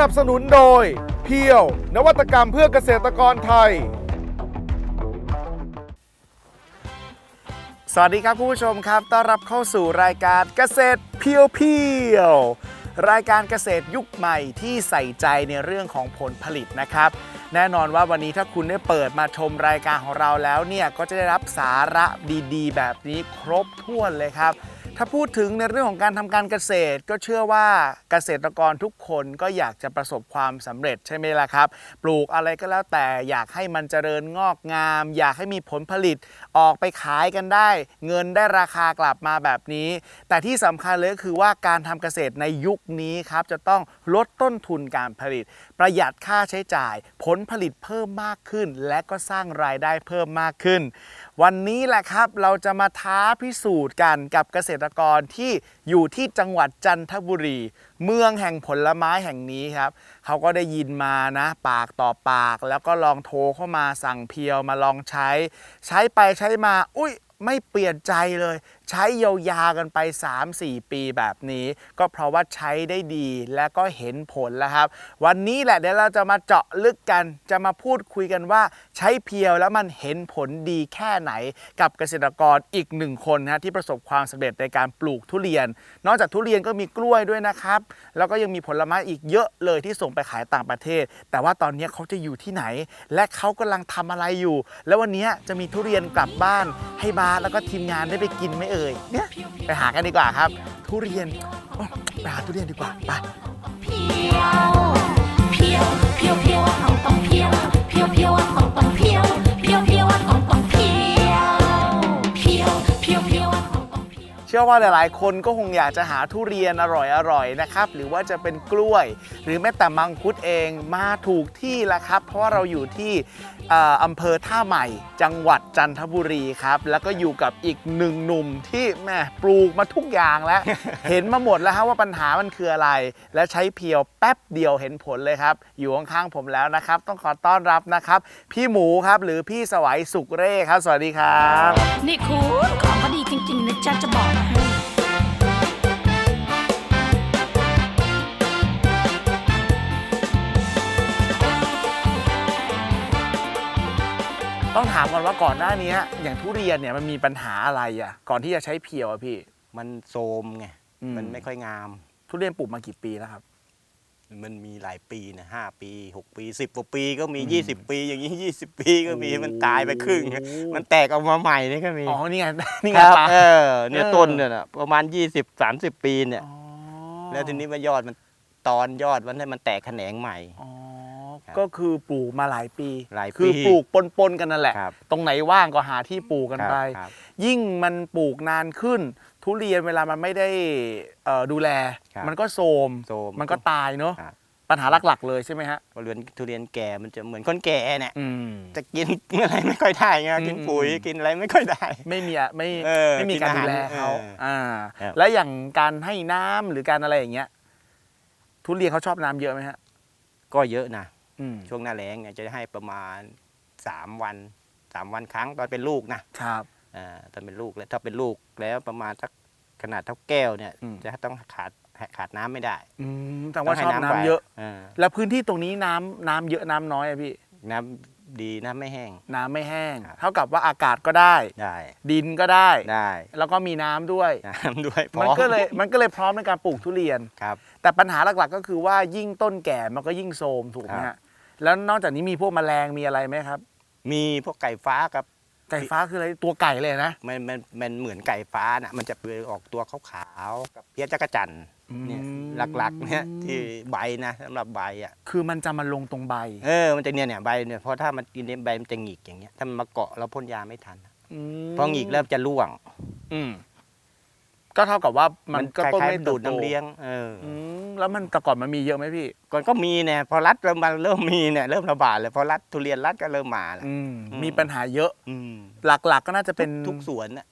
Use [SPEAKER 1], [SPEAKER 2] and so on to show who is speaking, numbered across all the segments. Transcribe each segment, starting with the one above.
[SPEAKER 1] สนับสนุนโดย เพียว นวัตกรรมเพื่อเกษตรกรไทย สวัสดีครับคุณผู้ชมครับ ต้อนรับเข้าสู่รายการเกษตรเพียวเพียวรายการเกษตรยุคใหม่ที่ใส่ใจในเรื่องของผลผลิตนะครับ แน่นอนว่าวันนี้ถ้าคุณได้เปิดมาชมรายการของเราแล้วเนี่ยก็จะได้รับสาระดีๆ แบบนี้ครบถ้วนเลยครับ ถ้าพูดถึงในเรื่องของการทำการเกษตร ก็เชื่อว่าเกษตรกรทุกคนก็อยากจะประสบความสำเร็จใช่ไหมล่ะครับ ปลูกอะไรก็แล้วแต่อยากให้มันเจริญงอกงาม อยากให้มีผลผลิตออกไปขายกันได้ เงินได้ราคากลับมาแบบนี้ แต่ที่สำคัญเลยก็คือว่าการทำเกษตรในยุคนี้ครับจะต้องลดต้นทุนการผลิต ประหยัดค่าใช้จ่าย ผลผลิตเพิ่มมากขึ้น และก็สร้างรายได้เพิ่มมากขึ้น วันนี้แหละครับเราจะมาท้าพิสูจน์กันกับเกษตรกรที่อยู่ที่จังหวัดจันทบุรี เมืองแห่งผลไม้แห่งนี้ครับเขาก็ได้ยินมานะ ปากต่อปาก แล้วก็ลองโทรเข้ามาสั่งเพียวมาลองใช้ ใช้ไปใช้มา อุ้ยไม่เปลี่ยนใจเลย ใช้ยาวๆกันไป 3-4 ปีแบบนี้ ก็เพราะว่าใช้ได้ดีและก็เห็นผลแล้วครับ วันนี้แหละเดี๋ยวเราจะมาเจาะลึกกันจะมาพูดคุยกันว่า ใช้เพียวแล้วมันเห็นผลดีแค่ไหน กับเกษตรกรอีกหนึ่งคนนะที่ประสบความสำเร็จในการปลูกทุเรียน นอกจากทุเรียนก็มีกล้วยด้วยนะครับ แล้วก็ยังมีผลไม้อีกเยอะเลยที่ส่งไปขายต่างประเทศ แต่ว่าตอนนี้เขาจะอยู่ที่ไหน และเขากำลังทำอะไรอยู่ แล้ววันนี้จะมีทุเรียนกลับบ้านให้บาสแล้วก็ทีมงานได้ไปกินไหมเอ่ยเลยเนี่ยไปหากันดีกว่าครับ ทุเรียนไปหาทุเรียนดีกว่าไป
[SPEAKER 2] เพียวเพียวเพียวเพีต้องเพียวเพียวเพียวต้อง
[SPEAKER 1] เพี
[SPEAKER 2] ยวเพียวเพียว
[SPEAKER 1] เชื่อว่าหลายๆ คนก็คงอยากจะหาทุเรียนอร่อยๆนะครับหรือว่าจะเป็นกล้วย หรือแม้แต่มังคุดเองมาถูกที่แล้วครับ เพราะว่าเราอยู่ที่เอ่ออำเภอท่าใหม่ จังหวัดจันทบุรีครับ แล้วก็อยู่กับอีกหนึ่งหนุ่มที่แม่ปลูกมาทุกอย่างแล้ว เห็นมาหมดแล้วฮะว่าปัญหามันคืออะไร และใช้เพียวแป๊บเดียวเห็นผลเลยครับ อยู่ข้างๆผมแล้วนะครับ ต้องขอต้อนรับนะครับ พี่หมูครับหรือพี่สวัยสุกเร่ครับ สวัสดีครับ
[SPEAKER 2] นี่คุณของก็ดีจริงๆนะจ๊ะจะบอก
[SPEAKER 1] ต้องถามก่อนว่าก่อนหน้านี้อย่างทุเรียนเนี่ยมันมีปัญหาอะไรอะ ก่อนที่จะใช้เพียวอะพี่
[SPEAKER 3] มันโซมไง
[SPEAKER 1] อืม
[SPEAKER 3] มันไม่ค่อยงาม
[SPEAKER 1] ทุเรียนปลูกมากี่ปีแล้วครับ
[SPEAKER 3] มันมีหลายปีนะห้าปีหกปีสิบกว่าปีก็มี
[SPEAKER 1] อืม
[SPEAKER 3] ยี่สิบปี อย่างนี้ยี่สิบปีก็มี
[SPEAKER 1] โอ้
[SPEAKER 3] มันตายไปครึ่ง
[SPEAKER 1] โอ้
[SPEAKER 3] มันแตกออกมาใหม่นี่ก็มี
[SPEAKER 1] อ๋อนี่ไง นี่
[SPEAKER 3] ค
[SPEAKER 1] ไง
[SPEAKER 3] รับ
[SPEAKER 1] ปะ
[SPEAKER 3] เออเนี่ย
[SPEAKER 1] เออ
[SPEAKER 3] ต้นเนี่ยนะประมาณยี่สิบสามสิบปีเนี่ย
[SPEAKER 1] อ๋อ
[SPEAKER 3] แล้วทีนี้มันยอดมันตอนยอดมันให้มันแตกแขนงใหม่
[SPEAKER 1] อ๋อ
[SPEAKER 3] ครับ
[SPEAKER 1] ก็คือปลูกมาหลายปี
[SPEAKER 3] หลายปี
[SPEAKER 1] คือปลูกปนๆกันนั่นแหละ
[SPEAKER 3] ครับ
[SPEAKER 1] ตรงไหนว่างก็หาที่ปลูกกัน
[SPEAKER 3] ครับ
[SPEAKER 1] ไป
[SPEAKER 3] ครับ
[SPEAKER 1] ยิ่งมันปลูกนานขึ้น ทุเรียนเวลามันไม่ได้เอ่อดูแล
[SPEAKER 3] ครับ
[SPEAKER 1] มันก็โทรม
[SPEAKER 3] โซม
[SPEAKER 1] มันก็ตายเนอะ
[SPEAKER 3] ครับ
[SPEAKER 1] ปัญหาหลักๆ เลยใช่ไหมฮะ
[SPEAKER 3] พอเรือนทุเรียนแก่มันจะเหมือนคนแก่เนี่ย
[SPEAKER 1] อืม
[SPEAKER 3] จะกิน อะไรไม่ค่อยได้ไง
[SPEAKER 1] อืม
[SPEAKER 3] กินปุ๋ยกินอะไรไม่ค่อยได้
[SPEAKER 1] ไม่มีอะไม่
[SPEAKER 3] เออ
[SPEAKER 1] ไม่มีการดูแลเขา
[SPEAKER 3] กินอาหาร
[SPEAKER 1] อ่า
[SPEAKER 3] ครับ
[SPEAKER 1] แล้วอย่างการให้น้ำหรือการอะไรอย่างเงี้ย ทุเรียนเขาชอบน้ำเยอะไหมฮะ
[SPEAKER 3] ก็เยอะนะ
[SPEAKER 1] อืม
[SPEAKER 3] ช่วงหน้าแล้งเนี่ยจะให้ประมาณ 3 วัน 3 วันครั้งตอนเป็นลูกนะครับอ่าตอนเป็นลูกแล้วถ้าเป็นลูกแล้วประมาณสักขนาดเท่าแก้วเนี่ย
[SPEAKER 1] อืม
[SPEAKER 3] จะต้องขาดขาดน้ำไม่ได้
[SPEAKER 1] อืมแต่ว่า
[SPEAKER 3] ต้งให้
[SPEAKER 1] ชอบน้ำ
[SPEAKER 3] ไป
[SPEAKER 1] เยอะาแล้วพื้นที่ตรงนี้น้ำน้ำเยอะน้ำน้อยอะพี่
[SPEAKER 3] น้ำดีน้ำไม่แห้ง
[SPEAKER 1] น้ำไม่แห้ง
[SPEAKER 3] ครับ
[SPEAKER 1] เท่ากับว่าอากาศก็ได้
[SPEAKER 3] ได้
[SPEAKER 1] ดินก็ได้
[SPEAKER 3] ได้
[SPEAKER 1] แล้วก็มีน้ำด้วย
[SPEAKER 3] น้ำด้วยพร้
[SPEAKER 1] มัน
[SPEAKER 3] อม
[SPEAKER 1] ก็เลยมันก็เลยพร้อมในการปลูกทุเรียน
[SPEAKER 3] ครับ
[SPEAKER 1] แต่ปัญหาหลักๆก็คือว่ายิ่งต้นแก่มันก็ยิ่งโทรมถูกไหม
[SPEAKER 3] ครั
[SPEAKER 1] ฮะ
[SPEAKER 3] บ
[SPEAKER 1] แล้วนอกจากนี้มีพวกแมลงมีอะไรไหมครับ
[SPEAKER 3] มีพวกไก่ฟ้ากับ
[SPEAKER 1] ไก่ฟ้าคืออะไรตัวไก่เลยนะ
[SPEAKER 3] มันมันมันเหมือนไก่ฟ้าน่ะมันจะเปลือยออกตัวขาวๆกับเพี้ยจักรจันทร์เนี่ย
[SPEAKER 1] อืม
[SPEAKER 3] หลักๆเนี่ยที่ใบนะสำหรับใบอะ
[SPEAKER 1] คือมันจะมาลงตรงใบ
[SPEAKER 3] เออมันจะเนี่ยเนี่ยใบเนี่ยเพราะถ้ามันกินเนี่ยใบมันจะหงิกอย่างเงี้ยถ้ามันมาเกาะเราพ่นยาไม่ทัน
[SPEAKER 1] ม
[SPEAKER 3] พอหงิกเริ่มจะร่วง
[SPEAKER 1] อืม ก็เท่ากับว่ามันก็
[SPEAKER 3] ค
[SPEAKER 1] ต้น
[SPEAKER 3] ล้าย
[SPEAKER 1] ไม่
[SPEAKER 3] ๆดูด
[SPEAKER 1] ติบโต
[SPEAKER 3] น้ำเลี้ยงเอออ
[SPEAKER 1] อืมแล้วมันแต่ก่อนมันมีเยอะไหมพี่
[SPEAKER 3] ก่อนก็มีเนี่ยพอรัดเริ่มมาเริ่มมีเนี่ยเริ่มระบาดเลยพอรัดทุเรียนรัดก็เริ่มมาแล้ว
[SPEAKER 1] อืม
[SPEAKER 3] อืม
[SPEAKER 1] มีปัญหาเยอะ
[SPEAKER 3] อืม
[SPEAKER 1] หลักๆ ก็น่าจะเป็น
[SPEAKER 3] ทุกสวนน่ะ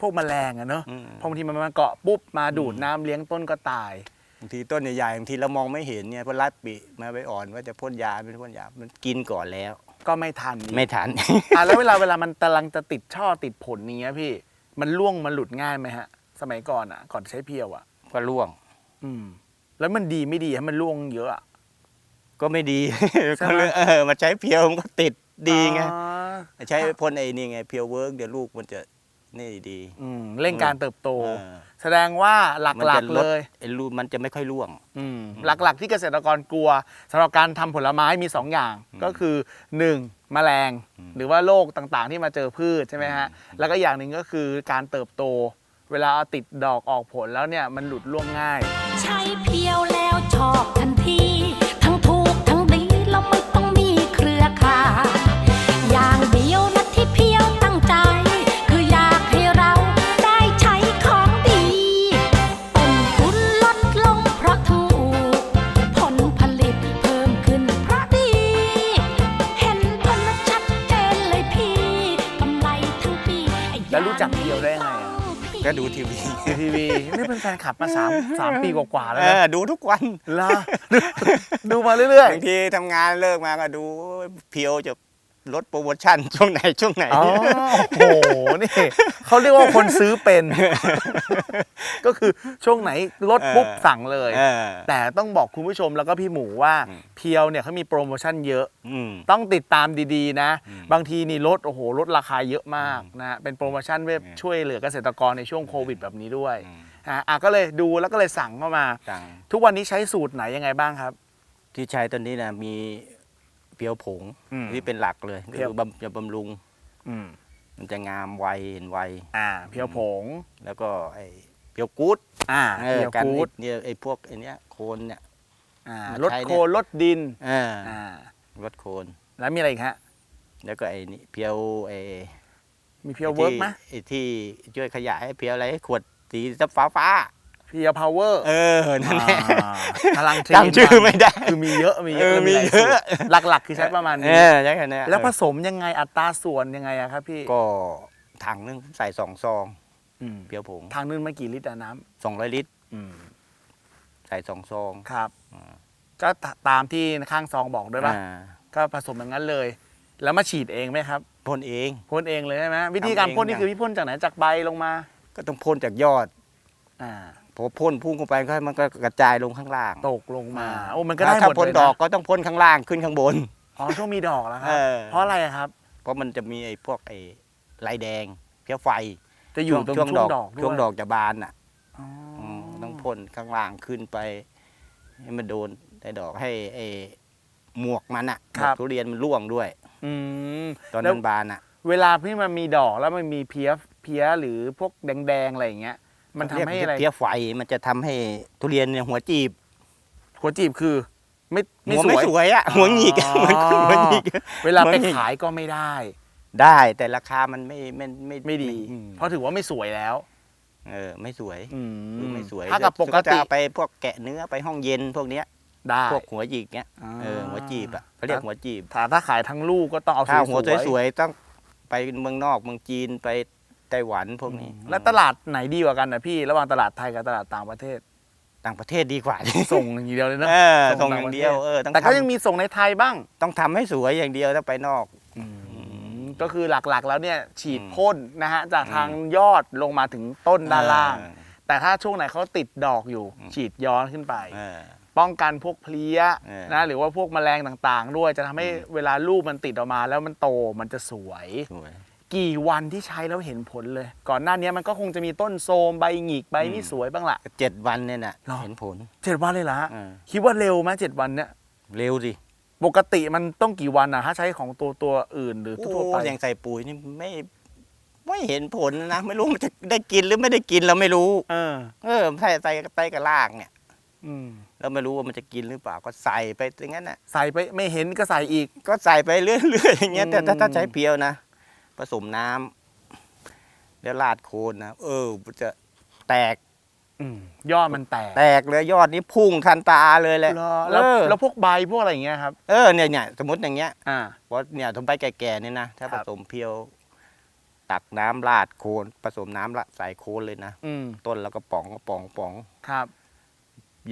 [SPEAKER 1] พวกแมลงอะเนอะ
[SPEAKER 3] อืม
[SPEAKER 1] เพราะบางทีมันมาเกาะปุ๊บมาดูด
[SPEAKER 3] อืม
[SPEAKER 1] น้ำเลี้ยงต้นก็ตาย
[SPEAKER 3] บางทีต้นใหญ่ๆบางทีเรามองไม่เห็นเนี่ยพอรัดปีมาไปอ่อนว่าจะพ่นยาเป็นพ่นยามันกินก่อนแล้ว
[SPEAKER 1] ก็ไม่ทันอีก
[SPEAKER 3] ไม่ทัน
[SPEAKER 1] อะแล้วเวลาเวลามันกำลังจะติดช่อติดผลอย่างเงี้ยพี่ มันร่วงมันหลุดง่ายไหมฮะ สมัยก่อนอะ ก่อนใช้เพียวอะ
[SPEAKER 3] ก็ร่วง
[SPEAKER 1] อืม แล้วมันดีไม่ดีให้มันร่วงเยอะอะ
[SPEAKER 3] ก็ไม่ดี
[SPEAKER 1] ใช่ไหม
[SPEAKER 3] ก็เลยเออมาใช้เพียวมันก็ติดดีไง
[SPEAKER 1] อ๋อ
[SPEAKER 3] ใช้พ่นไอ้นี่ไงเพียวเวิร์กเดี๋ยวลูกมันจะนี่ดี
[SPEAKER 1] อืมเร่งการเติบโต
[SPEAKER 3] เออ
[SPEAKER 1] แสดงว่าห
[SPEAKER 3] มัน
[SPEAKER 1] ลั
[SPEAKER 3] จะ
[SPEAKER 1] ก
[SPEAKER 3] ล
[SPEAKER 1] ๆ
[SPEAKER 3] ด
[SPEAKER 1] เลย
[SPEAKER 3] ไอ้ลูกมันจะไม่ค่อยร่วง
[SPEAKER 1] อืม
[SPEAKER 3] อืม
[SPEAKER 1] หลักๆที่เกษตรกรกลัวสำหรับการทำผลไม้มี 2 อย่าง
[SPEAKER 3] อืม
[SPEAKER 1] ก็คือ 1. แมลง
[SPEAKER 3] อืม
[SPEAKER 1] หรือว่าโรคต่างๆ ที่มาเจอพืชใช่ไหมฮะ
[SPEAKER 3] อืม
[SPEAKER 1] แล้วก็อย่างหนึ่งก็คือการเติบโต เวลาเอาติดดอกออกผลแล้วเนี่ยมันหลุดร่วงง่าย
[SPEAKER 2] ใช้เพียวแล้วชอบทั
[SPEAKER 3] ก็ดูทีวี
[SPEAKER 1] ทีวีนี่เป็นแฟนคลับมาสามสามปีกว่าๆแล้ว
[SPEAKER 3] เอ
[SPEAKER 1] นะ
[SPEAKER 3] อดูทุกวัน
[SPEAKER 1] ล่ะดูดูมาเรื่อย
[SPEAKER 3] บางทีทำงานเลิกมาก็ดูเพียวจะ ลดโปรโมชั่นช่วงไหนช่วงไหน
[SPEAKER 1] ๆอ๋อโอ้โห นี่เขาเรียกว่าคนซื้อเป็น ก็คือช่วงไหนลดปุ๊บสั่งเลย
[SPEAKER 3] เออ
[SPEAKER 1] แต่ต้องบอกคุณผู้ชมแล้วก็พี่หมูว่า
[SPEAKER 3] อืม
[SPEAKER 1] เพียวเนี่ยเขามีโปรโมชั่นเยอะ
[SPEAKER 3] อืม
[SPEAKER 1] ต้องติดตามดีๆนะ
[SPEAKER 3] อืม
[SPEAKER 1] บางทีนี่ลดโอ้โหลดราคาเยอะมากนะฮะเป็นโปรโมชั่นเพื่อ
[SPEAKER 3] อืม
[SPEAKER 1] ช่วยเหลือเกษตรกรในช่วงโควิดแบบนี้ด้วย
[SPEAKER 3] อืม
[SPEAKER 1] อะอะก็เลยดูแล้วก็เลยสั่งเข้ามา
[SPEAKER 3] ต่าง
[SPEAKER 1] ทุกวันนี้ใช้สูตรไหนยังไงบ้างครับ
[SPEAKER 3] ที่ใช้ตอนนี้นะมี เพียวผง
[SPEAKER 1] อืม
[SPEAKER 3] ที่เป็นหลักเลย
[SPEAKER 1] เพียว
[SPEAKER 3] คือบำจะบำรุง
[SPEAKER 1] อืม
[SPEAKER 3] มันจะงามไวเห็นไว
[SPEAKER 1] อ่าเพียวผง
[SPEAKER 3] แล้วก็ไอ้เพียวกูด
[SPEAKER 1] อ่า
[SPEAKER 3] เอ
[SPEAKER 1] เพี
[SPEAKER 3] อ
[SPEAKER 1] ยว
[SPEAKER 3] กัน
[SPEAKER 1] กูด
[SPEAKER 3] ไอ้เนี่ยไอ้พวกไอ้เนี้ยโคนเนี่ย
[SPEAKER 1] อ่า
[SPEAKER 3] มา
[SPEAKER 1] ลด
[SPEAKER 3] ใช้เนี่ย
[SPEAKER 1] โคนลดดิน
[SPEAKER 3] เออ
[SPEAKER 1] อ่า
[SPEAKER 3] ลดโคน
[SPEAKER 1] แล้วมีอะไรอีกฮะ
[SPEAKER 3] แล้วก็ไอ้นี่เพียวไอ้
[SPEAKER 1] มีเพียวเวิร์กไหม
[SPEAKER 3] ไอ้ที่ช่วยขยายให้เพียวอะไรให้ขวดสีฟ้าฟ้า
[SPEAKER 1] เพียวพาวเวอร์
[SPEAKER 3] ๆเออนั่นแหละ
[SPEAKER 1] พลังเทรน
[SPEAKER 3] จำชื่อไม่ได้
[SPEAKER 1] คือมีเยอะมีเย
[SPEAKER 3] เอ
[SPEAKER 1] อะ
[SPEAKER 3] อ
[SPEAKER 1] มีหลาย
[SPEAKER 3] มีเยอะ
[SPEAKER 1] สูตรหลักๆ คือใช้ประมาณ
[SPEAKER 3] เอ
[SPEAKER 1] นี้
[SPEAKER 3] อใช่แค่เนี้ย
[SPEAKER 1] แล้วผสมยังไงอัตราส่วนยังไงอะครับพี่
[SPEAKER 3] ก็ถังนึงใส่สองซอง
[SPEAKER 1] อืม
[SPEAKER 3] เพียวผง
[SPEAKER 1] ทางนึงมากี่ลิตรอะน้
[SPEAKER 3] สองร้อยลิตรำ
[SPEAKER 1] อืม
[SPEAKER 3] ใส่สองซอง
[SPEAKER 1] ครับ
[SPEAKER 3] อ่า
[SPEAKER 1] ก็ตามที่ข้างซองบอกด้วยป่ะ
[SPEAKER 3] อ่า
[SPEAKER 1] ก็ผสมอย่างนั้นเลย แล้วมาฉีดเองไหมครับ
[SPEAKER 3] พ่นเอง
[SPEAKER 1] พ่นเองเลยใช่ไหมวิธีการ
[SPEAKER 3] ทำเอง
[SPEAKER 1] พ่นนี่
[SPEAKER 3] นะ
[SPEAKER 1] คือพี่พ่นจากไหนจากใบลงมา
[SPEAKER 3] ก็ต้องพ่นจากยอด
[SPEAKER 1] อ่า
[SPEAKER 3] พ อพ่นพุ่งเข้าไปก็มันก็กระจายลงข้างล่าง
[SPEAKER 1] ตกลงมา
[SPEAKER 3] อ่า
[SPEAKER 1] โอ้มันก็ได้ห
[SPEAKER 3] ถ้าม
[SPEAKER 1] ด
[SPEAKER 3] พ่น
[SPEAKER 1] เลย
[SPEAKER 3] ดอก
[SPEAKER 1] นะ
[SPEAKER 3] ก็ต้องพ่นข้างล่างขึ้นข้างบน
[SPEAKER 1] อ๋อช่วงมีดอกแล้วครั
[SPEAKER 3] เอบอ
[SPEAKER 1] เพราะอะไรอะครับ
[SPEAKER 3] เพราะมันจะมีไอ้พวกไอ้ลายแดงเพี้ยไฟ
[SPEAKER 1] จะอยู่ตรงช่วงดอกด้วย
[SPEAKER 3] ช่วงดอกจะบานอะ
[SPEAKER 1] อ๋ออ
[SPEAKER 3] มต้องพ่นข้างล่างขึ้นไป ให้มันโดนได้ดอกให้ไอ้หมวกมันอะหมวกทุเรียนมันร่วงด้วย
[SPEAKER 1] อืม
[SPEAKER 3] ตอน
[SPEAKER 1] แล้ว
[SPEAKER 3] นั้นบานอะ
[SPEAKER 1] เวลาพี่มันมีดอกแล้วมันมีเพี้ยเพี้ยหรือพวกแดงๆอะไรอย่างเงี้ย มันทำให้อะไร
[SPEAKER 3] เพี้ยไฟมันจะทำให้ทุเรียนเนี่ยหัวจีบ
[SPEAKER 1] หัวจีบคือ ไม่ไม่
[SPEAKER 3] หัว
[SPEAKER 1] ส
[SPEAKER 3] ไม่
[SPEAKER 1] วย
[SPEAKER 3] สวยอะหัวหงิกอะ
[SPEAKER 1] อ๋อ
[SPEAKER 3] มันคือหัวหงิก
[SPEAKER 1] เวลาไป
[SPEAKER 3] หัวหงิก
[SPEAKER 1] ขายก็ไม่ได้
[SPEAKER 3] ได้แต่ราคามันไม่ไม่ไม่
[SPEAKER 1] ไม่ดี
[SPEAKER 3] อืม
[SPEAKER 1] เพราะถือว่าไม่สวยแล้ว
[SPEAKER 3] เออไม่สวย
[SPEAKER 1] อื
[SPEAKER 3] คือไม่สวย
[SPEAKER 1] ถ้ากับปก
[SPEAKER 3] จะ
[SPEAKER 1] ติ
[SPEAKER 3] เอาไปพวกแกะเนื้อไปห้องเย็นพวกเนี้ย
[SPEAKER 1] ได้
[SPEAKER 3] พวกหัวหยิกเนี้ยเออหัวจีบอะเขาเรียกหัวจีบ
[SPEAKER 1] ถ้าถ้าขายทั้งลูกก็ต้องเอา
[SPEAKER 3] ถ้าหัว
[SPEAKER 1] ๆ
[SPEAKER 3] สวยๆต้องไปเมืองนอกเมืองจีนไป ไต้หวันพวกนี้
[SPEAKER 1] แล้วตลาดไหนดีกว่ากันนะพี่ ระหว่างตลาดไทยกับตลาดต่างประเทศ
[SPEAKER 3] ต่างประเทศดีกว่า
[SPEAKER 1] ส่งอย่างเดียวเลยนะ
[SPEAKER 3] เออ
[SPEAKER 1] ส่
[SPEAKER 3] ส่
[SPEAKER 1] ง
[SPEAKER 3] ง
[SPEAKER 1] ต่าง
[SPEAKER 3] อย่าง
[SPEAKER 1] ประเทศ
[SPEAKER 3] เดียวเออต้อง
[SPEAKER 1] แต่ก็
[SPEAKER 3] ทำ
[SPEAKER 1] ยังมีส่งในไทยบ้าง
[SPEAKER 3] ต้องทำให้สวยอย่างเดียวถ้าไปนอก
[SPEAKER 1] ก็คือหลักๆ แล้วเนี่ยฉีด
[SPEAKER 3] อืม
[SPEAKER 1] พ่นนะฮะจาก
[SPEAKER 3] อืม
[SPEAKER 1] ทางยอดลงมาถึงต้นด้านล่าง
[SPEAKER 3] เออ
[SPEAKER 1] แต่ถ้าช่วงไหนเขาติดดอกอยู่
[SPEAKER 3] อืม
[SPEAKER 1] ฉีดย้อนขึ้นไป
[SPEAKER 3] เออ
[SPEAKER 1] ป้องกันพวกเพลี้ย
[SPEAKER 3] เออ
[SPEAKER 1] นะหรือว่าพวกแมลงต่างๆ ด้วยจะทำให้
[SPEAKER 3] อืม
[SPEAKER 1] เวลาลูกมันติดออกมา แล้วมันโตมันจะสวย
[SPEAKER 3] สวย
[SPEAKER 1] กี่วันที่ใช้แล้วเห็นผลเลย ก่อนหน้านี้มันก็คงจะมีต้นโทรมใบหงิกใบไม่
[SPEAKER 3] อืม
[SPEAKER 1] สวยบ้างล่ะ
[SPEAKER 3] เจ็ดวันเนี่ยน่ะ
[SPEAKER 1] หรอ
[SPEAKER 3] เห็นผล
[SPEAKER 1] เจ็ดวันเลยเหรอฮะ
[SPEAKER 3] เออ
[SPEAKER 1] คิดว่าเร็วไหมเจ็ดวันเนี่ย
[SPEAKER 3] เร็วสิ
[SPEAKER 1] ปกติมันต้องกี่วันอะถ้าใช้ของตัวตัวอื่นหรือ
[SPEAKER 3] โอ้
[SPEAKER 1] ทั่วๆไป
[SPEAKER 3] อย่างใส่ปุ๋ยนี่ไม่ไม่เห็นผลนะ ไม่รู้มันจะได้กินหรือไม่ได้กินเราไม่รู้
[SPEAKER 1] เออ
[SPEAKER 3] เออใส่ใส่ใส่กระลากเนี่ย
[SPEAKER 1] อืม
[SPEAKER 3] เราไม่รู้ว่ามันจะกินหรือเปล่าก็ใส่ไปอย่างนั้นน่ะ
[SPEAKER 1] ใส่ไปไม่เห็นก็ใส่อีก
[SPEAKER 3] ก็ใส่ไปเรื่อยๆอย่างเงี้ยแต่ถ้า
[SPEAKER 1] อืม
[SPEAKER 3] ถ้าใช้เพียวนะ ผสมน้ำแล้วราดโคนนะเออมันจะแตก
[SPEAKER 1] อืมยอดมันแตก
[SPEAKER 3] แตกเลยยอดนี้พุ่งทันตาเลยแหละ
[SPEAKER 1] เหรอแล้ว
[SPEAKER 3] เออ
[SPEAKER 1] แล้วพวกใบพวกอะไรอย่างเงี้ยครับ
[SPEAKER 3] เออเนี่ยเนี่ยสมมติอย่างเงี้ย
[SPEAKER 1] อ่า
[SPEAKER 3] เพราะเนี่ยผมไปแก่ๆเนี่ยนะถ้า
[SPEAKER 1] ครั
[SPEAKER 3] ผ
[SPEAKER 1] บ
[SPEAKER 3] สมเพียว ตักน้ำราดโคนผสมน้ำละใส่โคนเลยนะ
[SPEAKER 1] อืม
[SPEAKER 3] ต้นแล้วก็ป๋องก็ป๋องป๋อง
[SPEAKER 1] ครับ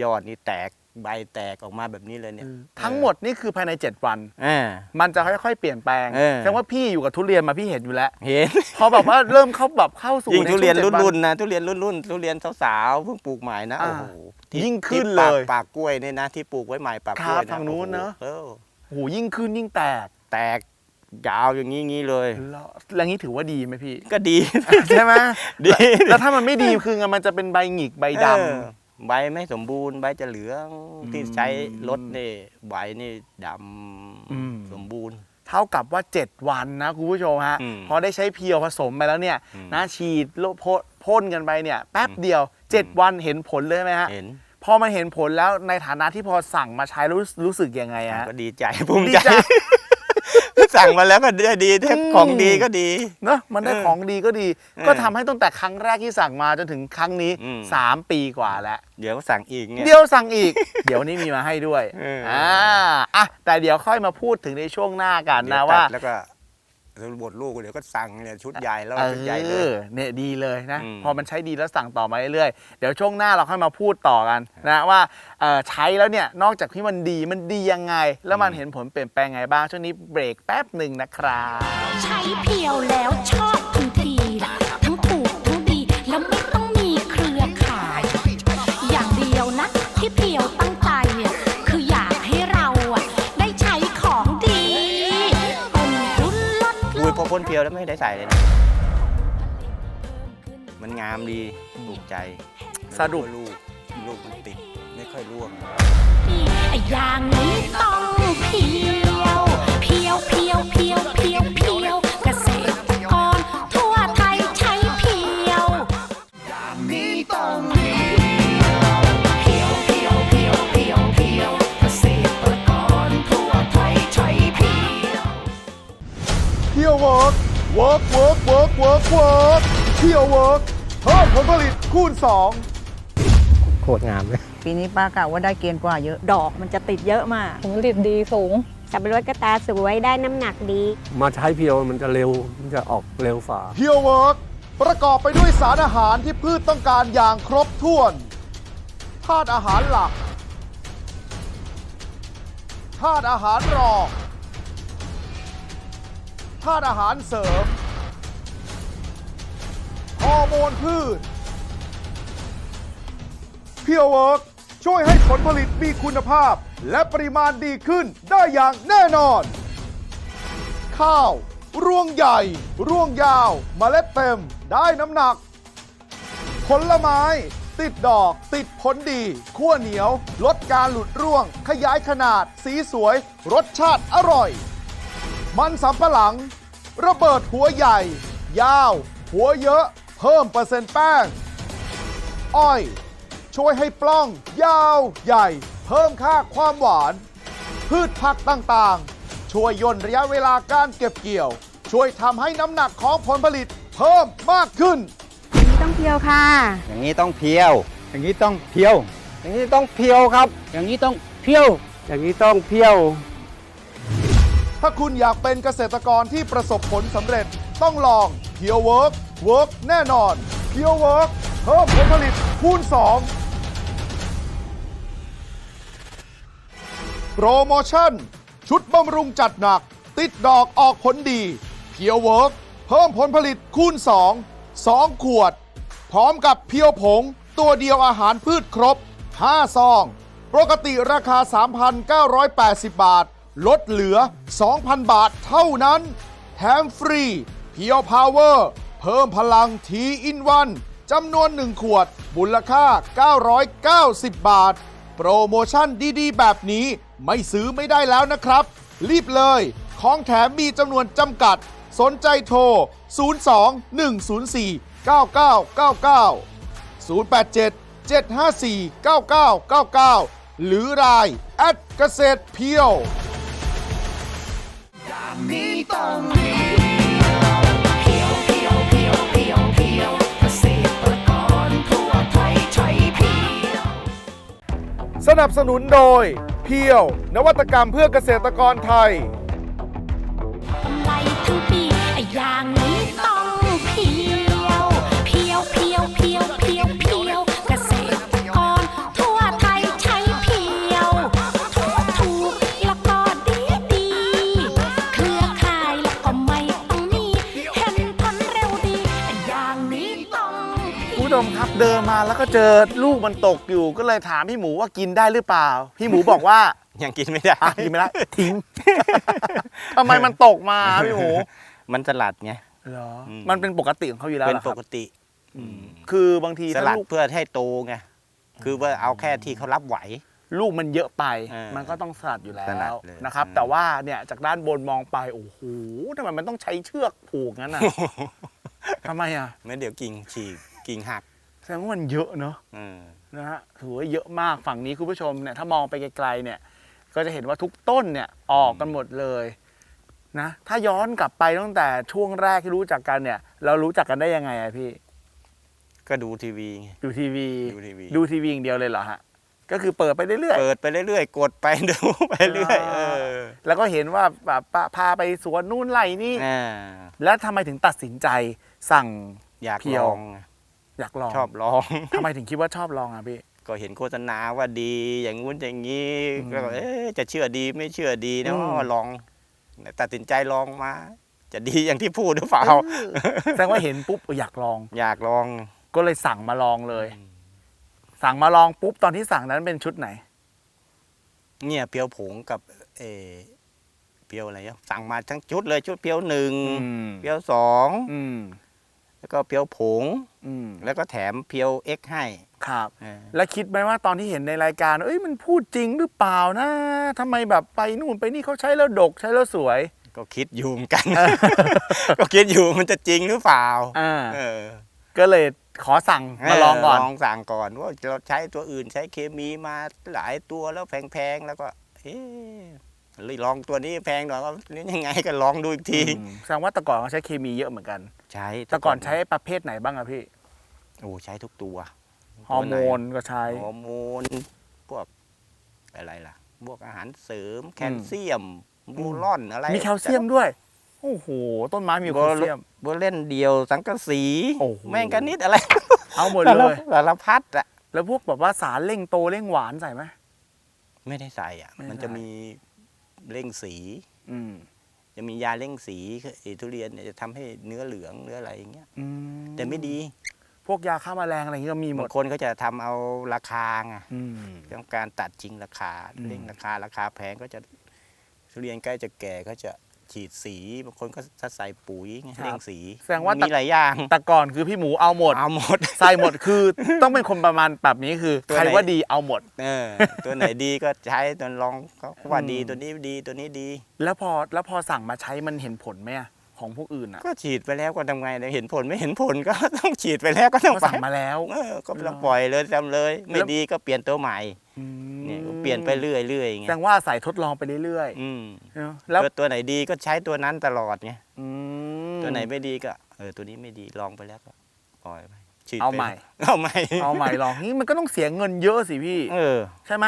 [SPEAKER 3] ยอดนี่แตก ใบแตกออกมาแบบนี้เลยเนี่ย
[SPEAKER 1] ทั้งหมดนี่คือภายใน 7 วัน
[SPEAKER 3] อ่า
[SPEAKER 1] มันจะค่อยๆ เปลี่ยนแปลง
[SPEAKER 3] เออ
[SPEAKER 1] แสดงว่าพี่อยู่กับทุเรียนมาพี่เห็นอยู่แล้ว
[SPEAKER 3] เห็น
[SPEAKER 1] พอแบบว่าเริ่มเข้าแบบเข้าสู่
[SPEAKER 3] ยิ่ง
[SPEAKER 1] ใน
[SPEAKER 3] ทุเรียน
[SPEAKER 1] ช่วงจ็ดวั
[SPEAKER 3] รุ่นๆนะทุเรียนรุ่นๆทุเรียนสาวๆเพิ่งปลูกใหม่นะ
[SPEAKER 1] อ่า
[SPEAKER 3] โอ้โหที่
[SPEAKER 1] ยิ่งขึ้น
[SPEAKER 3] ที่
[SPEAKER 1] เล
[SPEAKER 3] ปาก
[SPEAKER 1] ย
[SPEAKER 3] ปากกล้วยเนี่ยนะ ที่ปลูกไว้ใหม่ปากกล้วย
[SPEAKER 1] ครับทางนู้นเนอะ
[SPEAKER 3] โอ้โห
[SPEAKER 1] โอ้โหยิ่งขึ้นยิ่งแตก
[SPEAKER 3] แตกยาวอย่างนี้งี้เลย
[SPEAKER 1] แล้วแล้วนี้ถือว่าดีไหมพี่
[SPEAKER 3] ก็ดี
[SPEAKER 1] ใช่ไหม
[SPEAKER 3] ดี
[SPEAKER 1] แล้วถ้ามันไม่ดีคือไงมันจะเป็นใบหงิกใบด
[SPEAKER 3] เออ ใบไม่สมบูรณ์ใบจะเหลือง
[SPEAKER 1] อืม
[SPEAKER 3] ที่ใช้รถนี่ใบนี่ด
[SPEAKER 1] อืมำ
[SPEAKER 3] สมบูรณ์ำ
[SPEAKER 1] เท่ากับว่า 7 วันนะคุณผู้ชมฮะ
[SPEAKER 3] อืม
[SPEAKER 1] พอได้ใช้เพียวผสมไปแล้วเนี่ย
[SPEAKER 3] อืม
[SPEAKER 1] นะฉีดโลพ่นพ่นกันไปเนี่ย แป๊บเดียว 7 วันเห็นผลเลยไหมฮะ
[SPEAKER 3] เห็น
[SPEAKER 1] พอมันเห็นผลแล้วในฐานะที่พอสั่งมาใช้รู้รู้สึกยังไงฮะ
[SPEAKER 3] ก็ดีใจภูมิ
[SPEAKER 1] ดี
[SPEAKER 3] ใจ
[SPEAKER 1] ใจ
[SPEAKER 3] สั่งมาแล้วก็ได้ดีถ้า
[SPEAKER 1] อืม
[SPEAKER 3] ของดีก็ดี
[SPEAKER 1] เนอะมันได้
[SPEAKER 3] เออ
[SPEAKER 1] ของดีก็ดี
[SPEAKER 3] เออ
[SPEAKER 1] ก็ทำให้ตั้งแต่ครั้งแรกที่สั่งมาจนถึงครั้งนี้
[SPEAKER 3] อืม
[SPEAKER 1] 3ปีกว่าแล้ว
[SPEAKER 3] เดี๋ยวสั่งอีกเนี่ย
[SPEAKER 1] เดี๋ยวสั่งอีก เดี๋ยวนี้มีมาให้ด้วย
[SPEAKER 3] เอออ่
[SPEAKER 1] อ่าอะแต่เดี๋ยวค่อยมาพูดถึงในช่วงหน้ากัน
[SPEAKER 3] เดี๋
[SPEAKER 1] นะ
[SPEAKER 3] ย
[SPEAKER 1] ว่า
[SPEAKER 3] ตัดแล้วก็ บทลูกเดี๋ยวก็สั่งเนี่ยชุดใหญ่แล้ว
[SPEAKER 1] เอ
[SPEAKER 3] ชุดใหญ่เล
[SPEAKER 1] อยเนี่ยดีเลยนะ
[SPEAKER 3] อืม
[SPEAKER 1] พอมันใช้ดีแล้วสั่งต่อมาเรื่อยๆ เดี๋ยวช่วงหน้าเราค่อยมาพูดต่อกันนะว่าเอ่อใช้แล้วเนี่ยนอกจากที่มันดีมันดียังไง แล้วมันเห็นผลเปลี่ยนแปลงไงบ้างช่วงนี้เบรกแป๊บหนึ่งนะครับ
[SPEAKER 2] ใช้เพียวแล้วชอบ ลอุ้ยงพอ
[SPEAKER 3] พ่นเพียวแล้วไม่ได้ใส่เลยนะมันงามดีถูกใจ
[SPEAKER 1] สะดุด
[SPEAKER 3] ลูกลูกมันติด ไม่ค่อยร่วง
[SPEAKER 2] อย่างนี้ต้องเพียว เพียวเพียวเพียวเพียว ร์กเวิร์กเวิ
[SPEAKER 4] ร์กเวิร์กเวิร์กเที่ยวเวิร์กเพิ่มผลผลิตคูณ2
[SPEAKER 3] โคตรงามเลย
[SPEAKER 5] ปีนี้ป้ากะว่าได้เกณฑ์กว่าเยอะ ดอกมันจะติดเยอะมาก
[SPEAKER 6] ผลผลิตดีสูง
[SPEAKER 7] สับปะรดก็ตาสวยได้น้ำหนักดี
[SPEAKER 8] มาใช้เพียวมันจะเร็ว มันจะออกเร็วฝ่า
[SPEAKER 4] เที่ยวเวิร์กประกอบไปด้วยสารอาหารที่พืชต้องการอย่างครบถ้วนธาตุอาหารหลักธาตุอาหารรองธาตุอาหารเสริมฮ อร์โมนพืช เพียวเวิร์กช่วยให้ผลผลิตมีคุณภาพ และปริมาณดีขึ้นได้อย่างแน่นอน ข้าว ร่วงใหญ่ ร่วงยาวมเมล็ดเต็มได้น้ำหนัก ผลไม้ ติดดอก ติดผลดีขั้วเหนียว ลดการหลุดร่วง ขยายขนาด สีสวย รสชาติอร่อย มันสำปะหลัง ระเบิดหัวใหญ่ ยาว หัวเยอะ เพิ่มเปอร์เซ็นต์แป้ง อ้อย ช่วยให้ปล้อง ยาวใหญ่ เพิ่มค่าความหวาน พืชผักต่างๆ ช่วยย่นระยะเวลาการเก็บเกี่ยว ช่วยทำให้น้ำหนักของผลผลิตเพิ่มมากขึ้น
[SPEAKER 7] ต้องเพียวค่ะ
[SPEAKER 3] อย่างนี้ต้องเพียว
[SPEAKER 8] อย่างนี้ต้องเพียว
[SPEAKER 3] อย่างนี้ต้องเพียวครับ
[SPEAKER 8] อย่างนี้ต้องเพียว อย่างนี้ต้องเพียว
[SPEAKER 4] ถ้าคุณอยากเป็นเกษตรกรที่ประสบผลสำเร็จต้องลองเพียวเวิร์ก เวิร์กแน่นอนเพียวเวิร์กเพิ่มผลผลิตคูณ 2 โปรโมชั่น ชุดบำรุงจัดหนัก ติดดอกออกผลดีเพียวเวิร์กเพิ่มผลผลิตคูณ 2 2 ขวด พร้อมกับเพียวผง ตัวเดียวอาหารพืชครบ 5 ซอง ปกติราคา 3,980 บาท ลดเหลือ 2,000 บาทเท่านั้น แถมฟรีเพียวพาวเวอร์ เพิ่มพลังทีอินวันจำนวน 1 ขวดมูลค่า 990 บาท โปรโมชั่นดีๆ แบบนี้ไม่ซื้อไม่ได้แล้วนะครับ รีบเลย ของแถมมีจำนวนจำกัด สนใจโทร 02 104 9999 087 754 9999 หรือราย แอดเกษตรเพียว
[SPEAKER 2] เส
[SPEAKER 4] นับสนุนโดยเพียวนวัตกรรมเพื่อเกษตรกรไทย
[SPEAKER 1] เดินมาแล้วก็เจอลูกมันตกอยู่ก็เลยถามพี่หมูว่ากินได้หรือเปล่า พี่หมูบอกว่า
[SPEAKER 3] ยังกินไม่ได้
[SPEAKER 1] อะกินไม่ได้ทิ้งทำไมมันตกมาพี่หมู
[SPEAKER 3] มันสลัดไง
[SPEAKER 1] เหรอ
[SPEAKER 3] อืม
[SPEAKER 1] มันเป็นปกติของเขาอยู่แล้ว
[SPEAKER 3] เป็น
[SPEAKER 1] เหรอค
[SPEAKER 3] ป
[SPEAKER 1] รับ
[SPEAKER 3] กติ
[SPEAKER 1] คือบางที
[SPEAKER 3] ส
[SPEAKER 1] ถ้า
[SPEAKER 3] ลัด
[SPEAKER 1] ลูก
[SPEAKER 3] เพื่อให้โตไงคือว่าเอาแค่ที่เขารับไหว
[SPEAKER 1] ลูกมันเยอะไป
[SPEAKER 3] เออ
[SPEAKER 1] มันก็ต้องสลัดอยู่แล้
[SPEAKER 3] สลัด
[SPEAKER 1] ว
[SPEAKER 3] เลย
[SPEAKER 1] นะครับ
[SPEAKER 3] อืม
[SPEAKER 1] แต่ว่าเนี่ยจากด้านบนมองไปโอ้โหทำไมมันต้องใช้เชือกผูกงั้นอะทำไมอะ
[SPEAKER 3] ไม่เดี๋ยวกิ่งฉีกกิ่งหัก
[SPEAKER 1] แสดงว่ามันเยอะเนาะ
[SPEAKER 3] เออ
[SPEAKER 1] นะฮะถือว่าเยอะมากฝั่งนี้คุณผู้ชมเนี่ยถ้ามองไปไกลๆเนี่ย ก็จะเห็นว่าทุกต้นเนี่ยออกกันหมดเลยนะถ้าย้อนกลับไปตั้งแต่ช่วงแรกที่รู้จักกันเนี่ย เรารู้จักกันได้ยังไงอะพี่
[SPEAKER 3] ก็ดูทีวีไง
[SPEAKER 1] ดูทีวี
[SPEAKER 3] ดูทีวี
[SPEAKER 1] ดูทีวีอย่างเดียวเลยเหรอฮะก็คือเปิดไปเรื่อย
[SPEAKER 3] เปิดไปเรื่อยๆ กดไปดูไปเรื่อย
[SPEAKER 1] อ่า
[SPEAKER 3] เออ
[SPEAKER 1] ๆแล้วก็เห็นว่าแบบปะพาไปสวนนู่นไร่นี่
[SPEAKER 3] อ่า
[SPEAKER 1] แล้วทำไมถึงตัดสินใจสั่ง
[SPEAKER 3] อยาก
[SPEAKER 1] เพีย
[SPEAKER 3] ล
[SPEAKER 1] ว
[SPEAKER 3] องไง
[SPEAKER 1] อยากลอง
[SPEAKER 3] ชอบลอง
[SPEAKER 1] ทำไมถึงคิดว่าชอบลองอะพี่
[SPEAKER 3] ก็เห็นโฆษณาว่าดี อย่างงู้นอย่างนี้
[SPEAKER 1] อืม
[SPEAKER 3] ก็เอ๊ะจะเชื่อดีไม่เชื่อดีนะ
[SPEAKER 1] อืม
[SPEAKER 3] ว่าลองตัดสินใจลองมา จะดีอย่างที่พูดหรือเปล่า
[SPEAKER 1] เออแสดงว่าเห็นปุ๊บเอออยากลอง
[SPEAKER 3] อยากลอง
[SPEAKER 1] ก็เลยสั่งมาลองเลยสั่งมาลองปุ๊บตอนที่สั่งนั้นเป็นชุดไหน
[SPEAKER 3] เนี่ยเปียวผงกับเออเปียวอะไรอะสั่งมาทั้งชุดเลยชุดเปียวหนึ่ง
[SPEAKER 1] อืม
[SPEAKER 3] เปียวสอง
[SPEAKER 1] อืม
[SPEAKER 3] แล้วก็เปียวผง
[SPEAKER 1] อืม
[SPEAKER 3] แล้วก็แถมเพียวเอ็กให้
[SPEAKER 1] ครับ
[SPEAKER 3] เออ
[SPEAKER 1] แล้วคิดไหมว่าตอนที่เห็นในรายการ เอ้ยมันพูดจริงหรือเปล่านะทำไมแบบไปนู่นไปนี่เขาใช้แล้วดกใช้แล้วสวย
[SPEAKER 3] ก็คิดอยู่เหมือนกัน ก็คิดอยู่มันจะจริงหรือเปล่า
[SPEAKER 1] อ่า
[SPEAKER 3] เออ
[SPEAKER 1] ก็เลยขอสั่งมาลองก่อน
[SPEAKER 3] ลองสั่งก่อนว่าเราใช้ตัวอื่นใช้เคมีมาหลายตัวแล้วแพงๆแล้วก็ เอ๊ะเลยลองตัวนี้แพงหน่อยก็นี่ยังไงก็ลองดูอีกที
[SPEAKER 1] อืมแสดงว่าแต่ก่อนเขาใช้เคมีเยอะเหมือนกัน
[SPEAKER 3] ใช้
[SPEAKER 1] แต่ก่อนใช้ประเภทไหนบ้างอะพี่
[SPEAKER 3] โอ้ใช้ทุกตัว
[SPEAKER 1] ฮอร์โมนก็ใช้
[SPEAKER 3] ฮอร์โมนพวกอะไรล่ะพวกอาหารเสริมแคลเซียมบูรอนอะไร
[SPEAKER 1] มีแคลเซียมด้วยโอ้โหต้นไม้มีแคลเซียม
[SPEAKER 3] บัวเล่นเดียวสังกะสี
[SPEAKER 1] โอ้โห
[SPEAKER 3] แมงกานิดอะไร
[SPEAKER 1] เอาหมด
[SPEAKER 3] สาร
[SPEAKER 1] เลย
[SPEAKER 3] สารพัดอะ
[SPEAKER 1] แล้วพวกแบบว่าสารเร่งโตเร่งหวานใส่ไหม
[SPEAKER 3] ไม่ได้ใส่อะ
[SPEAKER 1] ไม่ได้
[SPEAKER 3] มันจะมี เร่งสี
[SPEAKER 1] อืม
[SPEAKER 3] จะมียาเร่งสีคือไอ้ทุเรียนเนี่ยจะทำให้เนื้อเหลืองเนื้ออะไรอย่างเงี้ย
[SPEAKER 1] อื
[SPEAKER 3] แต่ไม่ดี
[SPEAKER 1] พวกยาฆ่าแมลงอะไรอย่างเงี้ยก็มีหม
[SPEAKER 3] บา
[SPEAKER 1] ด
[SPEAKER 3] งคนเขาจะทำเอาราคาไง
[SPEAKER 1] อืม
[SPEAKER 3] ต้องการตัดจริงราคา
[SPEAKER 1] อืม
[SPEAKER 3] เร่งราคาราคาแพงก็จะทุเรียนใกล้จะแก่ก็จะ ฉีดสีบางคนก็จะใส่ปุ๋ยไงเร่งสี
[SPEAKER 1] แสดงว่า
[SPEAKER 3] มีหลายอย่าง
[SPEAKER 1] แต่ก่อนคือพี่หมูเอาหมด
[SPEAKER 3] เอาหมด
[SPEAKER 1] ใส่หมดคือ ต้องเป็นคนประมาณแบบนี้คือ
[SPEAKER 3] ตัว
[SPEAKER 1] ใคร
[SPEAKER 3] ไหน
[SPEAKER 1] ว่าดีเอาหมด
[SPEAKER 3] เออ ตัวไหนดีก็ใช้ตัวลองเขาว่าดี
[SPEAKER 1] อืม
[SPEAKER 3] ตัวนี้ดีตัวนี้ดี
[SPEAKER 1] แล้วพอแล้วพอสั่งมาใช้มันเห็นผลไหมอะของพวกอื่นอะ
[SPEAKER 3] ก็ฉีดไปแล้วก็ทำไงเนี่ยเห็นผลไม่เห็นผลก็ ต้องฉีดไปแล้วก็ต้อง
[SPEAKER 1] ก็
[SPEAKER 3] ไป
[SPEAKER 1] สั่งมาแล้ว
[SPEAKER 3] เออก็ต้องปล่อยเลยทำเลย ไม่
[SPEAKER 1] แล้ว
[SPEAKER 3] ดีก็เปลี่ยนตัวใหม่
[SPEAKER 1] อืม
[SPEAKER 3] เนี่ยก็ เปลี่ยนไปเรื่อยๆอย่าง
[SPEAKER 1] แส
[SPEAKER 3] เงี้
[SPEAKER 1] ด
[SPEAKER 3] ย
[SPEAKER 1] งว่าใส่ทดลองไปเรื่อย
[SPEAKER 3] อืม
[SPEAKER 1] ๆเนอะแล้ว
[SPEAKER 3] ตัวตัวไหนดีก็ใช้ตัวนั้นตลอดไง
[SPEAKER 1] อืม
[SPEAKER 3] ตัวไหนไม่ดีก็เออตัวนี้ไม่ดีลองไปแล้วก็ปล่อยไปฉีด
[SPEAKER 1] เอา
[SPEAKER 3] ไป
[SPEAKER 1] ใหม่
[SPEAKER 3] เอาใหม่
[SPEAKER 1] เอาใหม่ลองนี่มันก็ต้องเสียเงินเยอะสิพี่
[SPEAKER 3] เออ
[SPEAKER 1] ใช่ไหม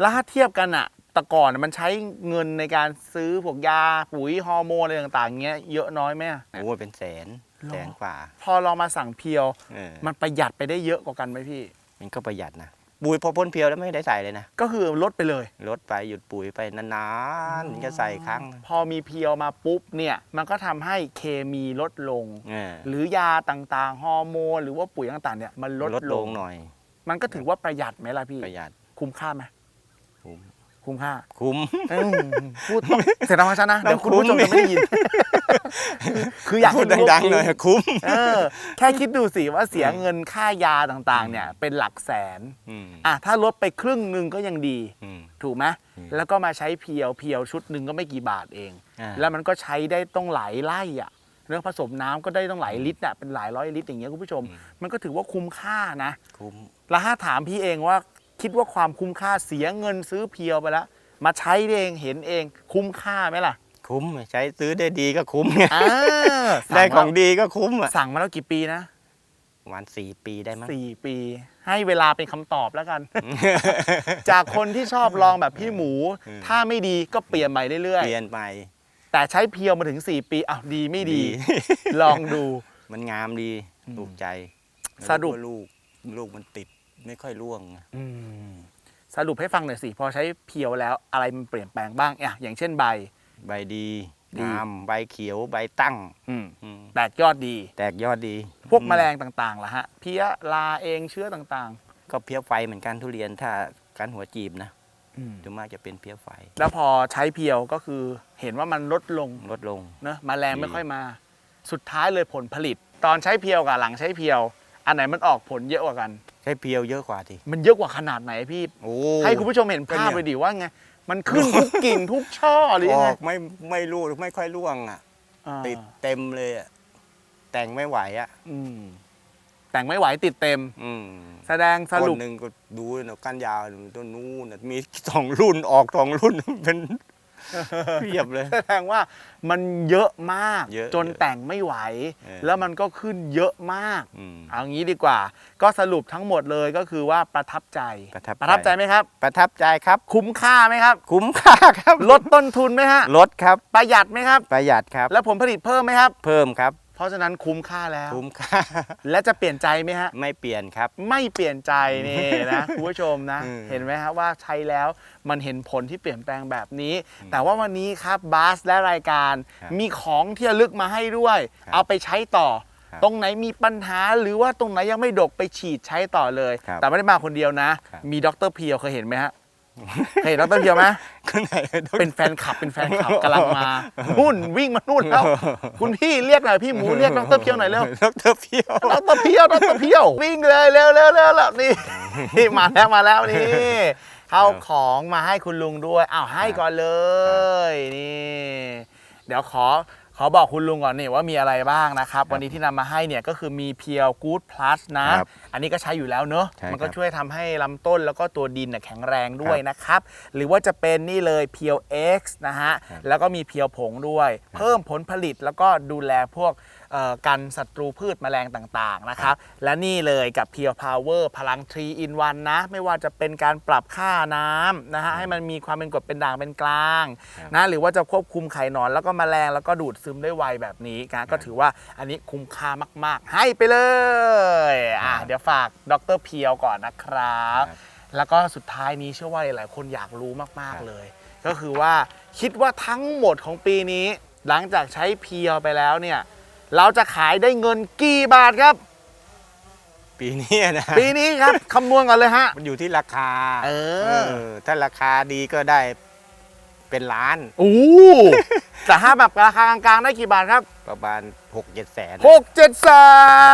[SPEAKER 1] แล้วถ้าเทียบกันอะแต่ก่อนอะมันใช้เงินในการซื้อพวกยาปุ๋ยฮอร์โมนอะไรต่างๆเงี้ยเยอะน้อยไหมอะ
[SPEAKER 3] โอ้ยเป็นแสน
[SPEAKER 1] หรอ
[SPEAKER 3] แสนกว่า
[SPEAKER 1] พอเรามาสั่งเพียว
[SPEAKER 3] เออ
[SPEAKER 1] มันประหยัดไปได้เยอะกว่ากันไหมพี่
[SPEAKER 3] มันก็ประหยัดนะ ปุ๋ยพอพ่นเพียวแล้วไม่ได้ใส่เลยนะ
[SPEAKER 1] ก็คือลดไปเลย
[SPEAKER 3] ลดไปหยุดปุ๋ยไปนานๆถึงจะใส่ครั้ง
[SPEAKER 1] พอมีเพียวมาปุ๊บเนี่ย มันก็ทำให้เคมีลดลง
[SPEAKER 3] เออ
[SPEAKER 1] หรือยาต่างๆ ฮอร์โมน หรือว่าปุ๋ยต่างๆเนี่ยมันลด
[SPEAKER 3] ลด
[SPEAKER 1] ล
[SPEAKER 3] ล
[SPEAKER 1] ง
[SPEAKER 3] งหน่อย
[SPEAKER 1] มันก็ถือว่าประหยัดไหมล่ะพี่
[SPEAKER 3] ประหยัด
[SPEAKER 1] คุ้มค่าไหม
[SPEAKER 3] คุ้ม
[SPEAKER 1] คุ้มค่า
[SPEAKER 3] คุ้ม
[SPEAKER 1] อืมพูดต้องเสียงธรรมชาตินะเดี๋ยวคุณผู้ชม
[SPEAKER 3] ต้องคุ้ม
[SPEAKER 1] จะไม่ได้ยิน คืออยาก
[SPEAKER 3] พู
[SPEAKER 1] ให้
[SPEAKER 3] ด
[SPEAKER 1] รู้ว่า
[SPEAKER 3] ดังๆหน่อยคุ้ม
[SPEAKER 1] เออ แค่คิดดูสิว่าเสียเงินค่ายาต่างๆ เนี่ย เป็นหลักแสน
[SPEAKER 3] อืม
[SPEAKER 1] อะถ้าลดไปครึ่งหนึ่งก็ยังดี
[SPEAKER 3] อืม
[SPEAKER 1] ถูกไหม
[SPEAKER 3] อืม
[SPEAKER 1] แล้วก็มาใช้เพียวเพียวชุดหนึ่งก็ไม่กี่บาทเอง
[SPEAKER 3] อ่า
[SPEAKER 1] แล้วมันก็ใช้ได้ต้องหลายไร่อะเรื่องผสมน้ำก็ได้ต้องหลายลิตรอะเป็นหลายร้อยลิตรอย่างเงี้ยคุณผู้ชม มันก็ถือว่าคุ้มค่านะ
[SPEAKER 3] คุ้ม
[SPEAKER 1] แล้วถ้าถามพี่เองว่า คิดว่าความคุ้มค่าเสียเงินซื้อเพียวไปแล้ว มาใช้เองเห็นเองคุ้มค่าไหมล่ะ
[SPEAKER 3] คุ้มใช้ซื้อได้ดีก็คุ้มไง
[SPEAKER 1] อ่าสั่
[SPEAKER 3] ได้
[SPEAKER 1] มา
[SPEAKER 3] ของดีก็คุ้มอะ
[SPEAKER 1] สั่งมาแล้วกี่ปีนะ
[SPEAKER 3] ประมาณสี่ปีได้มั้ง
[SPEAKER 1] สี่ปี ให้เวลาเป็นคำตอบแล้วกัน จากคนที่ชอบลองแบบพี่หมู
[SPEAKER 3] อืม
[SPEAKER 1] ถ้าไม่ดีก็เปลี่ยนใหม่เรื่อย
[SPEAKER 3] เปลี่ยนไป
[SPEAKER 1] ๆ แต่ใช้เพียวมาถึง 4 ปีอ้าวดีไม่ดี ลองดู
[SPEAKER 3] มันงามดี
[SPEAKER 1] อืม
[SPEAKER 3] ถูกใจ
[SPEAKER 1] สรุป
[SPEAKER 3] แล้วก็ลูกลูกมันติด ไม่ค่อยร่วง
[SPEAKER 1] สรุปให้ฟังหน่อยสิพอใช้เพียวแล้วอะไรมันเปลี่ยนแปลงบ้างอะอย่างเช่นใบ
[SPEAKER 3] ใบดี
[SPEAKER 1] ดี
[SPEAKER 3] งามใบเขียวใบตั้ง
[SPEAKER 1] อืม
[SPEAKER 3] อืม
[SPEAKER 1] แตกยอดดี
[SPEAKER 3] แตกยอดดี
[SPEAKER 1] พวกแมลงต่างๆล่ะฮะ เพี้ยลาเองเชื้อต่าง
[SPEAKER 3] ก็เพี้ยไฟเหมือนกันทุเรียนถ้าการหัวจีบนะ
[SPEAKER 1] ๆอืม
[SPEAKER 3] ส่วนมากจะเป็นเพี้ยไฟ
[SPEAKER 1] แล้วพอใช้เพียวก็คือเห็นว่ามันลดลง
[SPEAKER 3] ลดลง
[SPEAKER 1] เนอะแมลงไม่
[SPEAKER 3] ดี
[SPEAKER 1] ค่อยมา สุดท้ายเลยผลผลิต ตอนใช้เพียวกับหลังใช้เพียว อันไหนมันออกผลเยอะกว่ากัน
[SPEAKER 3] ใช้เพียวเยอะกว่าที
[SPEAKER 1] มันเยอะกว่าขนาดไหนพี่
[SPEAKER 3] โอ้
[SPEAKER 1] ให้คุณผู้ชมเห็นภาพ
[SPEAKER 3] ก็
[SPEAKER 1] ไป
[SPEAKER 3] เนี่ย
[SPEAKER 1] ดิว่าไง มันขึ้นทุกกิ่งทุกช่อหรือ
[SPEAKER 3] อ
[SPEAKER 1] ยังไง
[SPEAKER 3] อกไม่ไม่รู้ไม่ค่อยร่วงอะ
[SPEAKER 1] อ่า
[SPEAKER 3] ติดเต็มเลยอะแต่งไม่ไหวอะ
[SPEAKER 1] อืมแต่งไม่ไหวติดเต็ม
[SPEAKER 3] อืม
[SPEAKER 1] แสดงสรุป
[SPEAKER 3] ต้นหนึ่งก็ดูนะก้านยาวต้นนู้นน่ะมีสองรุ่นออกสองรุ่นเป็น เพียบเลย
[SPEAKER 1] แสดงว่ามันเยอะมาก
[SPEAKER 3] เยอะ
[SPEAKER 1] จนแต่งไม่ไหว
[SPEAKER 3] เออ
[SPEAKER 1] แล้วมันก็ขึ้นเยอะมาก
[SPEAKER 3] อืม
[SPEAKER 1] เอางี้ดีกว่า ก็สรุปทั้งหมดเลยก็คือว่าประทับใจ
[SPEAKER 3] ประทับใจ
[SPEAKER 1] ประทับใจไหมครับ
[SPEAKER 3] ประทับใจครับ
[SPEAKER 1] คุ้มค่าไหมครับ
[SPEAKER 3] คุ้มค่าครับ
[SPEAKER 1] ลดต้นทุนไหมฮะ
[SPEAKER 3] ลดครับ
[SPEAKER 1] ประหยัดไหมครับ
[SPEAKER 3] ประหยัดครับ
[SPEAKER 1] แล้วผลผลิตเพิ่มไหมครับ
[SPEAKER 3] เพิ่มครับ
[SPEAKER 1] เพราะฉะนั้นคุ้มค่าแล้ว
[SPEAKER 3] คุ้มค่า
[SPEAKER 1] และจะเปลี่ยนใจไหมฮะ
[SPEAKER 3] ไม่เปลี่ยนครับ
[SPEAKER 1] ไม่เปลี่ยนใจนี่นะคุณผู้ชมนะ
[SPEAKER 3] อืม
[SPEAKER 1] เห็นไหมครับว่าใช้แล้วมันเห็นผลที่เปลี่ยนแปลงแบบนี้ แต่ว่าวันนี้ครับบาสและรายการ
[SPEAKER 3] ครับ
[SPEAKER 1] มีของที่ระลึกมาให้ด้วย
[SPEAKER 3] ครับ
[SPEAKER 1] เอาไปใช้ต่อ
[SPEAKER 3] ครับ
[SPEAKER 1] ตรงไหนมีปัญหาหรือว่าตรงไหนยังไม่ดกไปฉีดใช้ต่อเลย
[SPEAKER 3] ครับ
[SPEAKER 1] แต่ไม่ได้มาคนเดียวนะ
[SPEAKER 3] ครับ
[SPEAKER 1] มีดรเพียวเคยเห็นไหมฮะ เคยเห็นดรเพียวไหม
[SPEAKER 3] คนไหน
[SPEAKER 1] เป็นแฟนคลับเป็นแฟนคลับกำลังมานู่นวิ่งมานู่นแล้ว คุณพี่เรียกหน่อยพี่หมูเรียกดรเพียวหน่อยเร็ว
[SPEAKER 3] ดรเพียว
[SPEAKER 1] ดรเพียวดรเพียววิ่งเลยเร็วเร็วเร็วแล้วนี่นี่มาแล้วมาแล้วนี่เข้าของมาให้คุณลุงด้วยอ้าวให้ก่อนเลยนี่ เดี๋ยวขอ ขอบอกคุณลุงก่อนนี่ว่ามีอะไรบ้างนะครับ วันนี้ที่นำมาให้เนี่ยก็คือมีเพียวกู๊ดพลัสนะ
[SPEAKER 3] ครับ
[SPEAKER 1] อันนี้ก็ใช้อยู่แล้วเนอะ
[SPEAKER 3] ใช่ครับ
[SPEAKER 1] มันก็ช่วยทำให้ลำต้นแล้วก็ตัวดินน่ะแข็งแรงด้วยนะครับ หรือว่าจะเป็นนี่เลยเพียว X นะฮะ
[SPEAKER 3] ครับ
[SPEAKER 1] แล้วก็มีเพียวผงด้วย เพิ่มผลผลิตแล้วก็ดูแลพวกเอ่อ กันศัตรูพืชแมลงต่างๆนะครับและนี่เลยกับเพียวพาวเวอร์พลัง3 in 1นะ ไม่ว่าจะเป็นการปรับค่าน้ำนะฮะให้มันมีความเป็นกรดเป็นด่างเป็นกลางนะหรือว่าจะควบคุมไข่นอนแล้วก็แมลงแล้วก็ดูดซึมได้ไวแบบนี้นะก็ถือว่าอันนี้คุ้มค่ามากๆ ให้ไปเลยอะเดี๋ยวฝากดรเพียวก่อนนะครับแล้วก็สุดท้ายนี้เชื่อว่าหลายๆคนอยากรู้มากๆเลย ก็คือว่าคิดว่าทั้งหมดของปีนี้ หลังจากใช้เพียวไปแล้วเนี่ย เราจะขายได้เงินกี่บาทครับ
[SPEAKER 3] ปีนี้นะ
[SPEAKER 1] ปีนี้ครับ คำนวณกันเลยฮะ
[SPEAKER 3] มันอยู่ที่ราคา
[SPEAKER 1] เออ
[SPEAKER 3] ถ้าราคาดีก็ได้เป็นล้าน
[SPEAKER 1] โอ้แต่ถ้าแบบราคากลางๆได้กี่บาทครับ
[SPEAKER 3] ประมาณ6กเจ็ดแสน
[SPEAKER 1] หกเจ็ดแส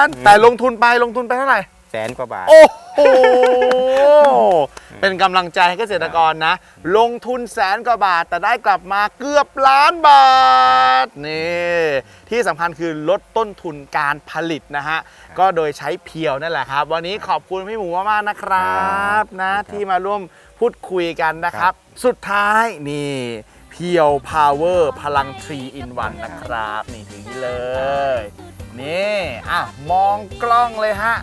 [SPEAKER 1] นแต่ลงทุนไปลงทุนไปเท่าไหร่
[SPEAKER 3] แสนกว่าบาท
[SPEAKER 1] โอ้โห เป็นกำลังใจให้เกษตรกรนะ ลงทุนแสนกว่าบาท แต่ได้กลับมาเกือบล้านบาท นี่ ที่สำคัญคือลดต้นทุนการผลิตนะฮะ ก็โดยใช้เพียวนั่นแหละครับ วันนี้ขอบคุณพี่หมูมากๆนะครับนะที่มาร่วมพูดคุยกันนะครับ สุดท้ายนี่เพียวพาวเวอร์พลัง3 in 1นะครับ นี่ถือนี้เลย นี่ อะ มองกล้องเลยฮะ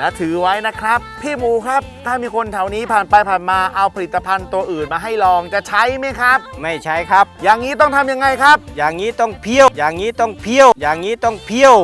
[SPEAKER 1] และถือไว้นะครับ พี่หมูครับถ้ามีคนแถวนี้ผ่านไปผ่านมาเอาผลิตภัณฑ์ตัวอื่นมาให้ลองจะใช้ไหมครับ
[SPEAKER 3] ไม่ใช้ครับ
[SPEAKER 1] อย่างนี้ต้องทำยังไงครับ
[SPEAKER 3] อย่างนี้ต้องเพี้ยว อย่างนี้ต้องเพี้ยว อย่างนี้ต้องเพี้ยว